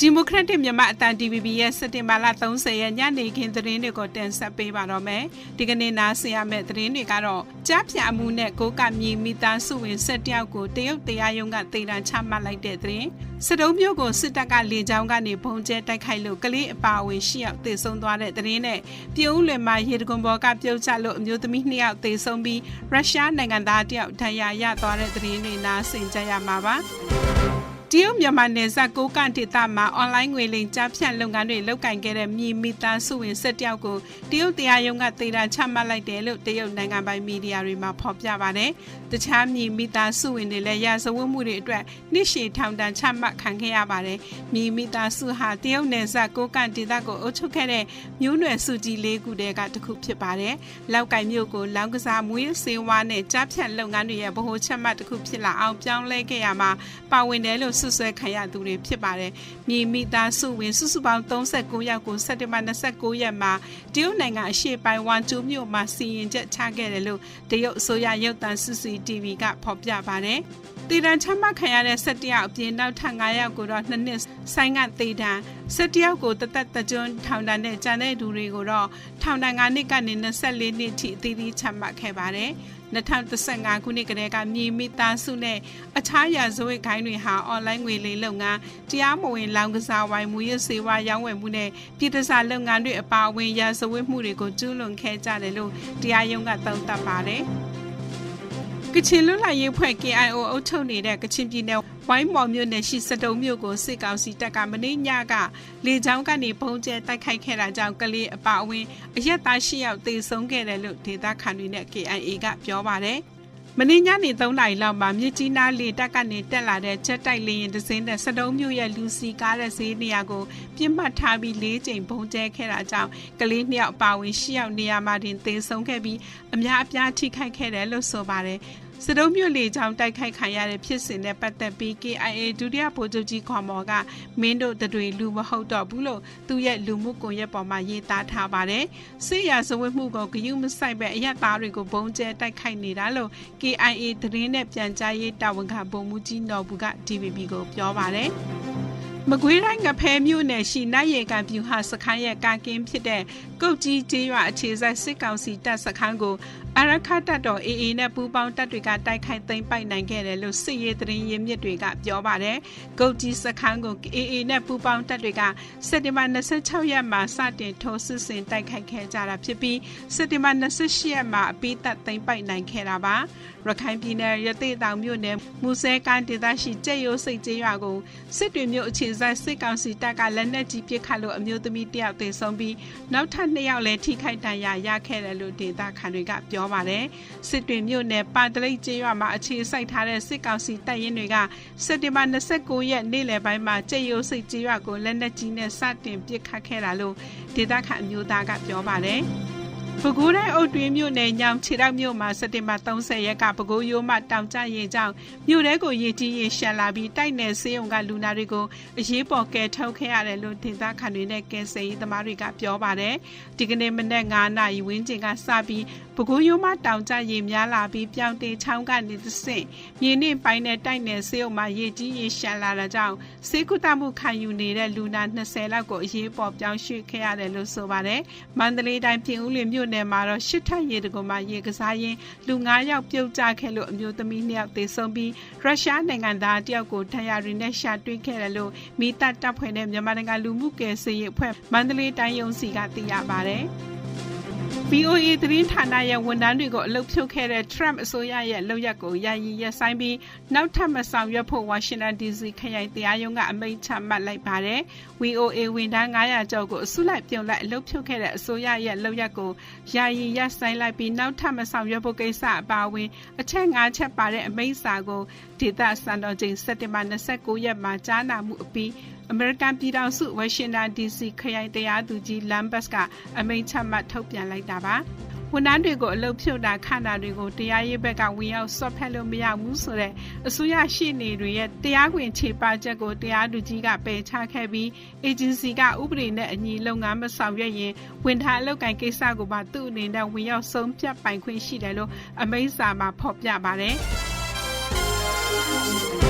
ဒီမိုကရက်တစ်မြန်မာအတန် DVB ရဲ့စက်တင်ဘာလ30ရက်ညနေခင်းသတင်းတွေကိုတင်ဆက်ပေးပါတော့မယ်။ဒီကနေ့နားဆင်ရမယ့်သတင်းတွေကတော့ကြားဖြာမှုနဲ့ကိုကမြေမိသားစုဝင်ဆက်တယောက်ကိုတရုတ်တရားရုံးကတေတံချမှတ်လိုက်တဲ့သတင်း။စတုံးမျိုးကိုစစ်တပ်ကလေကြောင်းကနေပုံကျဲတိုက်ခိုက်လို့ကလေးအပါအဝင်ရှစ်ယောက်သေဆုံးသွားတဲ့သတင်းနဲ့ပြုံးလွယ်မှာရေတကွန်ဘော်ကပြုတ်ကျလို့အမျိုးသမီးနှစ်ယောက်သေဆုံးပြီးရုရှားနိုင်ငံသားတယောက်ဒဏ်ရာရသွားတဲ့သတင်းတွေနားဆင်ကြရမှာပါ။ တရုတ်မြန်မာနယ်စပ်ကိုကန့်ဒေသမှာအွန်လိုင်းငွေလိမ်ကြားဖြတ်လုပ်ငန်းတွေလုပ်ကင်ခဲ့တဲ့မြေမိသားစုဝင်၁၁ယောက်ကိုတရုတ်တရားရုံးကသေတာချမှတ်လိုက်တယ်လို့တရုတ်နိုင်ငံပိုင်မီဒီယာတွေမှာဖော်ပြပါတယ်။တခြားမြေမိသားစုဝင်တွေလည်းရာဇဝတ်မှုတွေအတွက်နှစ်ရှည်ထောင်ဒဏ်ချမှတ်ခံခဲ့ရပါတယ်။မြေမိသားစုဟာတရုတ်နယ်စပ်ကိုကန့်ဒေသကိုအုပ်ချုပ်ခဲ့တဲ့မျိုးနွယ်စုကြီးလေးခုတည်းကတစ်ခုဖြစ်ပါတယ်။လောက်ကင်မြို့ကိုလောင်းကစားမွေးစေဝါနဲ့ကြားဖြတ်လုပ်ငန်းတွေရဲ့ဗဟိုချက်မှတ်တစ်ခုဖြစ်လာအောင်ပြောင်းလဲခဲ့ရမှာပါဝင်တယ်လို့ဆွဆွဲခံရသူတွေဖြစ်ပါတယ်။မြေမိသားစုဝင်စုစုပေါင်း39ယောက်ကိုစက်တင်ဘာ29ရက်မှာတရုတ်နိုင်ငံအရှေ့ပိုင်းဝမ်ကျူးမြို့မှာစီရင်ချက်ချခဲ့တယ်လို့တရုတ်အစိုးရရုပ်သံ CCTV ကဖော်ပြပါတယ်။ တည်တံချမှတ်ခံရတဲ့၁၁ယောက်အပြင်နောက်ထပ်9ယောက်ကိုတော့နှစ်နှစ်ဆိုင်ကတည်တံ၁၁ယောက်ကိုတသက်တကြွထောင်ဒဏ်နဲ့ကျန်တဲ့သူတွေကိုတော့ထောင်ဒဏ်9နှစ်ကနေ24နှစ်ထိအသီးသီးချမှတ်ခဲ့ပါတယ်။2015ခုနှစ်ကတည်းကမြေမိသားစုနဲ့အခြားရာဇဝတ်ခိုင်းတွေဟာအွန်လိုင်းငွေလိမ်လုပ်ငန်းတရားမဝင်လောင်ကစားဝိုင်းမှုရစေဝါရောင်းဝယ်မှုနဲ့ပြည်ထစာလုပ်ငန်းတွေအပါအဝင်ရာဇဝတ်မှုတွေကိုကျူးလွန်ခဲ့ကြတယ်လို့တရားရုံးကသုံးသပ်ပါတယ်။ ကချင်လွတ်လပ်ရေးဖွဲ့ KIO အုပ်ချုပ်နေတဲ့ကချင်ပြည်နယ်ဝိုင်းမော်မြို့နယ်ရှိစတုံမြို့ကိုစစ်ကောင်စီတပ်ကမနေ့ညကလေကြောင်းကနေပုံကျဲတိုက်ခိုက်ခဲ့တာကြောင့်ကလေးအပအဝင်အရက်သား၈ယောက်သေဆုံးခဲ့တယ်လို့ဒေသခံတွေနဲ့ KIA ကပြောပါတယ်။မင်းညနေ3နာရီလောက်မှာမြစ်ကြီးနားလေတပ်ကနေတက်လာတဲ့ချက်တိုက်လေရင်တစင်းနဲ့စတုံးမြို့ရဲ့လူစီကားတဲ့ဈေးနေရာကိုပြစ်မှတ်ထားပြီး၄ချိန်ပုံကျဲခဲ့တာကြောင့်ကလေးနှစ်ယောက်အပါဝင်၈ယောက်နေရာမှာတင်သေဆုံးခဲ့ပြီးအများအပြားထိခိုက်ခဲ့တယ်လို့ဆိုပါတယ်။ စတုံးမြို့လေကြောင်းတိုက်ခိုက်ခံရတဲ့ဖြစ်စဉ်နဲ့ပတ်သက်ပြီး KIA ဒုတိယဗိုလ်ချုပ်ကြီးခွန်မော်ကမင်းတို့တွေလူမဟုတ်တော့ဘူးလို့သူ့ရဲ့လူမှုကွန်ရက်ပေါ်မှာရေးသားထားပါတယ်။စစ်ရာဇဝတ်မှုကိုဂယုမဆိုင်ပဲအရက်သားတွေကိုဘုံကျဲတိုက်ခိုက်နေတာလို့ KIA သတင်းနဲ့ပြန်ကြားရေးတာဝန်ခံဗိုလ်မှူးကြီးနော်ဘူးက DVB ကိုပြောပါတယ်။ မကွေးတိုင်းငဖဲမြို့နယ်ရှိနိုင်ရေကန်ပြူဟာစခန်းရဲ့ကာကင်းဖြစ်တဲ့ကုတ်ကြီးကျေးရွာအခြေစိုက်စစ်ကောင်စီတပ်စခန်းကိုအရခတ်တပ်တော် AA နဲ့ပူးပေါင်းတပ်တွေကတိုက်ခိုက်သိမ်းပိုက်နိုင်ခဲ့တယ်လို့စစ်ရေးသတင်းရင်းမြစ်တွေကပြောပါတယ်။ကုတ်ကြီးစခန်းကို AA နဲ့ပူးပေါင်းတပ်တွေကစက်တင်ဘာ26ရက်မှာစတင်ထိုးစစ်ဆင်တိုက်ခိုက်ခဲ့ကြတာဖြစ်ပြီးစက်တင်ဘာ28ရက်မှာအပိသက်သိမ်းပိုက်နိုင်ခဲ့တာပါ။ရခိုင်ပြည်နယ်ရသေတောင်မြို့နယ်မူဆဲကန်ဒေသရှိကျက်ရိုးစိတ်ကျေးရွာကိုစစ်တွေမြို့အခြေစိုက်စစ်ကောင်စီတပ်ကလက်နက်ကြီးပစ်ခတ်လို့အမျိုးသမီးတယောက်သေဆုံးပြီးနောက်ထပ်2ယောက်လည်းထိခိုက်ဒဏ်ရာရခဲ့တယ်လို့ဒေသခံတွေကပြောပါတယ်။စစ်တွေမြို့နယ်ပါတလိတ်ကျေးရွာမှာအခြေစိုက်ထားတဲ့စစ်ကောင်စီတပ်ရင်းတွေကစက်တင်ဘာ29ရက်နေ့လယ်ပိုင်းမှာကျက်ရိုးစိတ်ကျေးရွာကိုလက်နက်ကြီးနဲ့စတင်ပစ်ခတ်ခဲ့တာလို့ဒေသခံအမျိုးသားကပြောပါတယ်။ ပဲခူးတိုင်းအုတ်တွင်းမြို့နယ်ညောင်ခြေတောက်မြို့မှာစက်တင်ဘာ30ရက်ကပဲခူးရိုးမှတောင်ကျရေကြောင့်မြို့ထဲကိုရေကြီးရေရှမ်းလာပြီးတိုက်နယ်ဆေးရုံကလူနာတွေကိုအရေးပေါ်ကယ်ထုတ်ခဲ့ရတယ်လို့ဒေသခံတွေနဲ့ကယ်ဆယ်ရေးသမားတွေကပြောပါတယ်။ဒီကနေ့မနက်9နာရီဝန်းကျင်ကစပြီးပဲခူးရိုးမှတောင်ကျရေများလာပြီးပြောင်းတင်ချောင်းကနေသဆင့်မြေနစ်ပိုင်းနဲ့တိုက်နယ်ဆေးရုံမှာရေကြီးရေရှမ်းလာတာကြောင့်ဆေးကုသမှုခံယူနေတဲ့လူနာ20လောက်ကိုအရေးပေါ်ပြောင်းရွှေ့ခဲ့ရတယ်လို့ဆိုပါတယ်။မန္တလေးတိုင်းပြင်ဦးလွင်မြို့နယ်မှာတော့ရှစ်ထပ်ရေတကုံမှာရေကစားရင်းလူ9ယောက်ပြုတ်ကျခဲ့လို့အမျိုးသမီး2ယောက်သေဆုံးပြီးရုရှားနိုင်ငံသားတယောက်ကိုထရရီနဲ့ရှာတွေ့ခဲ့တယ်လို့မိသားတပ်ဖွဲ့နဲ့မြန်မာနိုင်ငံလူမှုကယ်ဆယ်ရေးအဖွဲ့မန္တလေးတိုင်းရုံးစီကသိရပါတယ်။ VOA သတင်းဌာနရဲ့ဝန်ထမ်းတွေကိုအလုပ်ဖြုတ်ခဲ့တဲ့ Trump အစိုးရရဲ့လုပ်ရက်ကိုယာယီရပ်ဆိုင်းပြီးနောက်ထပ်မဆောင်ရွက်ဖို့ Washington DC ခရိုင်တရားရုံးကအမိန့်ချမှတ်လိုက်ပါတယ်။ VOA ဝန်ထမ်း900ကျော်ကိုအစုလိုက်ပြုံလိုက်အလုပ်ဖြုတ်ခဲ့တဲ့အစိုးရရဲ့လုပ်ရက်ကိုယာယီရပ်ဆိုင်းလိုက်ပြီးနောက်ထပ်မဆောင်ရွက်ဖို့ကိစ္စအပါအဝင်အချက်၅ချက်ပါတဲ့အမိန့်စာကိုဒေသစံတော်ချိန်စက်တင်ဘာ29ရက်မှာကြားနာမှုအပြီးအမေရိကန်ပြည်ထောင်စုဝါရှင်တန် DC ခရိုင်တရားသူကြီးလမ်ဘတ်ကအမိန့်ချမှတ်ထုတ်ပြန်လိုက်တာပါဝန်ထမ်းတွေကိုအလုပ်ဖြုတ်တာခန့်တာတွေကိုတရားရေးဘက်ကဝင်ရောက်ဆော့ဖက်လို့မရဘူးဆိုတဲ့အစိုးရရှိနေတွေရဲ့တရားခွင်ခြေပချက်ကိုတရားသူကြီးကပယ်ချခဲ့ပြီး agency ကဥပဒေနဲ့အညီလုပ်ငန်းမဆောင်ရွက်ရင်ဝန်ထမ်းအလုပ်ကိုင်ကိစ္စကိုပါသူ့အနေနဲ့ဝင်ရောက်ဆုံးဖြတ်ပိုင်ခွင့်ရှိတယ်လို့အမိန့်စာမှာဖော်ပြပါတယ်။